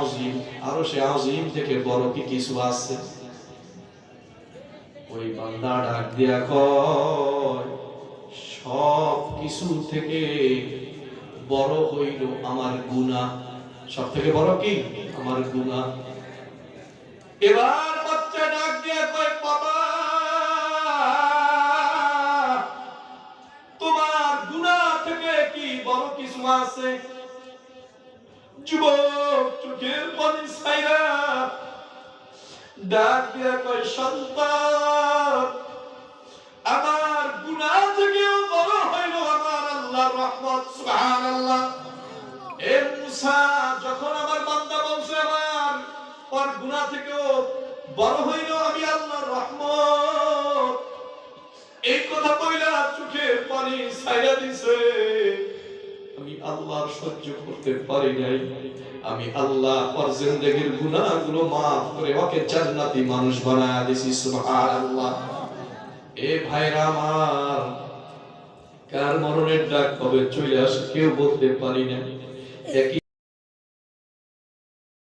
আজিম আরও সে আজিম থেকে বড় কি কিছু আছে? ওই বান্দা ডাক দিয়া কয়, সব কিছু থেকে বড় হইল আমার গুনাহ। সব থেকে বড় কি? আমার গুনাহ। এবার বাচ্চা ডাক দিয়া কয়, বাবা, তোমার গুনাহ থেকে কি বড় কিছু আছে? যুবক চোখের পানি আমার গুনাহ থেকেও বড় হইল আমার আল্লাহর রহমত, সুবহানাল্লাহ। এ মুসা যখন আমার বান্দা বলছে, আমার ওর গুনাহ থেকেও বড় হইল আমি আল্লাহর রহমত। এই কথা কইলা চোখের পানি ছাইরা দিছে। আমি আল্লাহ সহ্য করতে পারি নাই। আমি আল্লাহ পর জিন্দেগির গুনাহগুলো মাফ করে ওকে জান্নাতি মানুষ বানায় দিছি, সুবহানাল্লাহ। এ ভাইরা আমার, কার মরণের ডাক কবে চলে আসে কেউ বলতে পারি না। একই